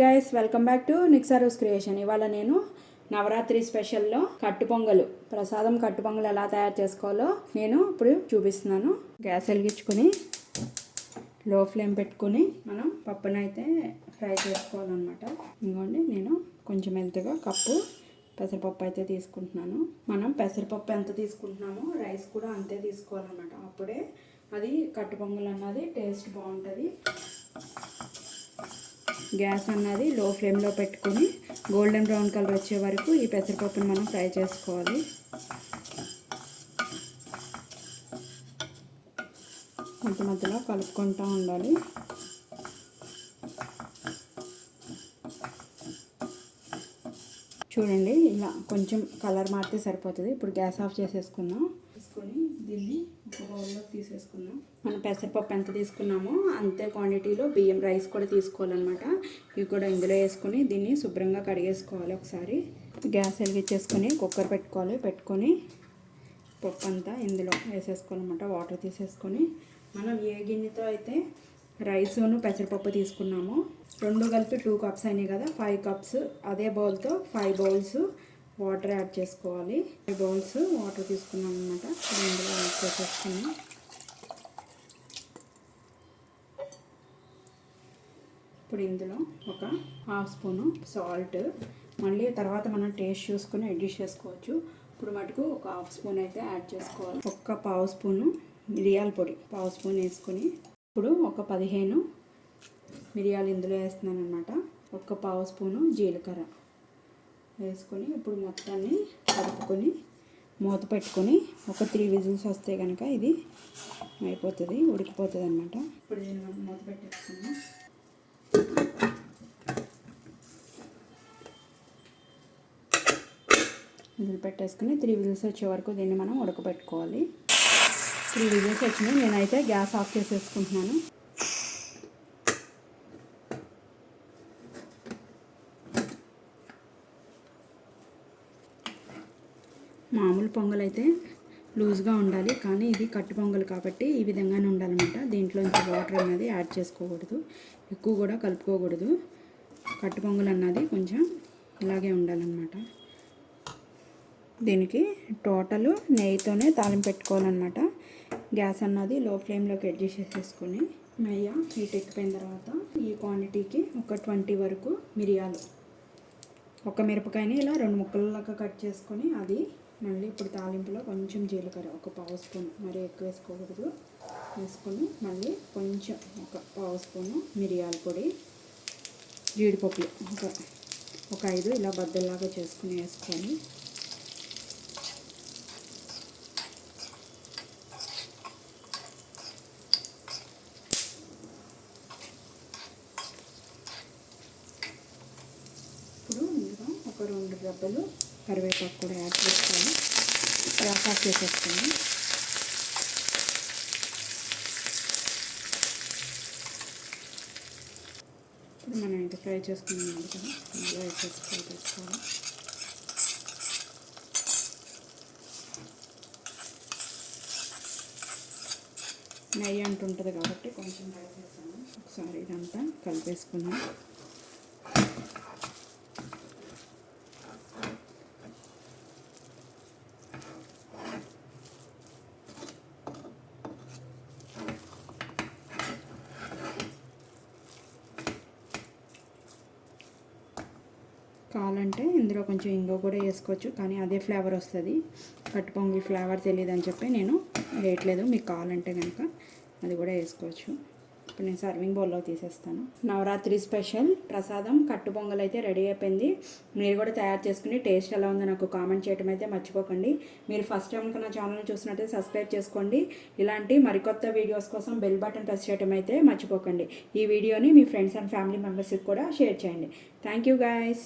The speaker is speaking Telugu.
గైస్ వెల్కమ్ బ్యాక్ టు నిక్సారోస్ క్రియేషన్ ఇవాళ నేను నవరాత్రి స్పెషల్లో కట్టు పొంగలు ప్రసాదం కట్టు పొంగలు ఎలా తయారు చేసుకోవాలో నేను ఇప్పుడు చూపిస్తున్నాను. గ్యాస్ వెలిగించుకొని లో ఫ్లేమ్ పెట్టుకొని మనం పప్పునైతే ఫ్రై చేసుకోవాలన్నమాట. ఇంకోండి నేను కొంచెం హెల్త్గా కప్పు పెసరపప్పు అయితే తీసుకుంటున్నాను. మనం పెసరపప్పు ఎంత తీసుకుంటున్నామో రైస్ కూడా అంతే తీసుకోవాలన్నమాట. అప్పుడే అది కట్టు పొంగల్ అన్నది టేస్ట్ బాగుంటుంది. గ్యాస్ అన్నది లో ఫ్లేమ్లో పెట్టుకొని గోల్డెన్ బ్రౌన్ కలర్ వచ్చే వరకు ఈ పెసరపప్పును మనం ఫ్రై చేసుకోవాలి. మధ్య మధ్యలో కలుపుకుంటూ ఉండాలి. చూడండి ఇలా కొంచెం కలర్ మారితే సరిపోతుంది. ఇప్పుడు గ్యాస్ ఆఫ్ చేసేసుకుందాం. తీసుకొని దీన్ని ఒక బౌల్లో తీసేసుకుందాం. మనం పెసరపప్పు ఎంత తీసుకున్నామో అంతే క్వాంటిటీలో బియ్యం రైస్ కూడా తీసుకోవాలన్నమాట. ఇవి కూడా ఇందులో వేసుకొని దీన్ని శుభ్రంగా కడిగేసుకోవాలి ఒకసారి. గ్యాస్ వెలిగించేసుకొని కుక్కర్ పెట్టుకోవాలి. పెట్టుకొని పప్పు అంతా ఇందులో వేసేసుకోవాలన్నమాట. వాటర్ తీసేసుకొని మనం ఏ గిన్నెతో అయితే రైసును పెసరపప్పు తీసుకున్నామో రెండు కలిపి టూ కప్స్ అయినాయి కదా ఫైవ్ కప్స్ అదే బౌల్తో ఫైవ్ బౌల్స్ వాటర్ యాడ్ చేసుకోవాలి. ఫైవ్ బౌల్స్ వాటర్ తీసుకున్నాం అనమాట ఇందులో యాడ్ చేసేసుకున్నాం. ఇప్పుడు ఇందులో ఒక హాఫ్ స్పూను సాల్ట్ మళ్ళీ తర్వాత మనం టేస్ట్ చూసుకొని అడ్జస్ట్ చేసుకోవచ్చు. ఇప్పుడు మటుకు ఒక హాఫ్ స్పూన్ అయితే యాడ్ చేసుకోవాలి. ఒక్క పావు స్పూను మిరియాల పొడి పావు స్పూన్ వేసుకొని. ఇప్పుడు ఒక పదిహేను మిరియాలు ఇందులో వేస్తున్నాను అనమాట ఒక్క పావు స్పూను జీలకర్ర వేసుకొని ఇప్పుడు మొత్తాన్ని కలుపుకొని మూత పెట్టుకొని ఒక త్రీ విజిల్స్ వస్తే కనుక ఇది అయిపోతుంది ఉడికిపోతుంది అనమాట ఇప్పుడు దీన్ని మూత పెట్టేసుకున్నాను విజిల్ పెట్టేసుకుని త్రీ విజిల్స్ వచ్చే వరకు దీన్ని మనం ఉడకబెట్టుకోవాలి. త్రీ విజిల్స్ వచ్చినాయి. నేనైతే గ్యాస్ ఆఫ్ చేసేసుకుంటున్నాను. మామూలు పొంగల్ అయితే లూజ్గా ఉండాలి కానీ ఇది కట్టు పొంగల్ కాబట్టి ఈ విధంగానే ఉండాలన్నమాట. దీంట్లో ఇంకా వాటర్ అనేది యాడ్ చేసుకోకూడదు ఎక్కువ కూడా కలుపుకోకూడదు. కట్టు పొంగల్ అన్నది కొంచెం ఇలాగే ఉండాలన్నమాట. దీనికి టోటల్ నెయ్యితోనే తాలింపు పెట్టుకోవాలన్నమాట. గ్యాస్ అన్నది లో ఫ్లేమ్లోకి అడ్జస్ట్ చేసేసుకొని నెయ్యి హీట్ ఎక్కిపోయిన తర్వాత ఈ క్వాంటిటీకి ఒక ట్వంటీ వరకు మిరియాలు ఒక మిరపకాయని ఇలా రెండు ముక్కలలాగా కట్ చేసుకొని అది మళ్ళీ ఇప్పుడు తాలింపులో కొంచెం జీలకర్ర ఒక పావు స్పూన్. మరి ఎక్కువ వేసుకోకూడదు. వేసుకొని మళ్ళీ కొంచెం ఒక పావు స్పూను మిరియాల పొడి జీడిపప్పులు. ఒక ఒక ఐదు ఇలా బద్దల్లాగా చేసుకుని వేసుకొని ఇప్పుడు ఇందులో ఒక రెండు డబ్బలు కరివేపాకు కూడా యాడ్ చేసుకొని గ్యాస్ ఆఫ్ ఇప్పుడు మనం ఇంకా ఫ్రై చేసుకున్నాం కదా చేసి ఫ్రై చేసుకోవాలి నెయ్యి అంటుంటుంది కాబట్టి కొంచెం ఫ్రై చేస్తాము ఒకసారి ఇదంతా కలిపేసుకున్నాం కావాలంటే ఇందులో కొంచెం ఇంగో కూడా వేసుకోవచ్చు కానీ అదే ఫ్లేవర్ వస్తుంది. కట్టు పొంగి ఫ్లేవర్ తెలియదు అని చెప్పి నేను వేయట్లేదు. మీకు కావాలంటే కనుక అది కూడా వేసుకోవచ్చు. ఇప్పుడు నేను సర్వింగ్ బౌల్లో తీసేస్తాను. నవరాత్రి స్పెషల్ ప్రసాదం కట్టు పొంగల్ అయితే రెడీ అయిపోయింది. మీరు కూడా తయారు చేసుకుని టేస్ట్ ఎలా ఉందో నాకు కామెంట్ చేయడం అయితే మర్చిపోకండి. మీరు ఫస్ట్ టైం నా ఛానల్ని చూసినట్టే సబ్స్క్రైబ్ చేసుకోండి. ఇలాంటి మరికొత్త వీడియోస్ కోసం బెల్ బటన్ ప్రెస్ చేయడం అయితే మర్చిపోకండి. ఈ వీడియోని మీ ఫ్రెండ్స్ అండ్ ఫ్యామిలీ మెంబర్స్కి కూడా షేర్ చేయండి. Thank you guys.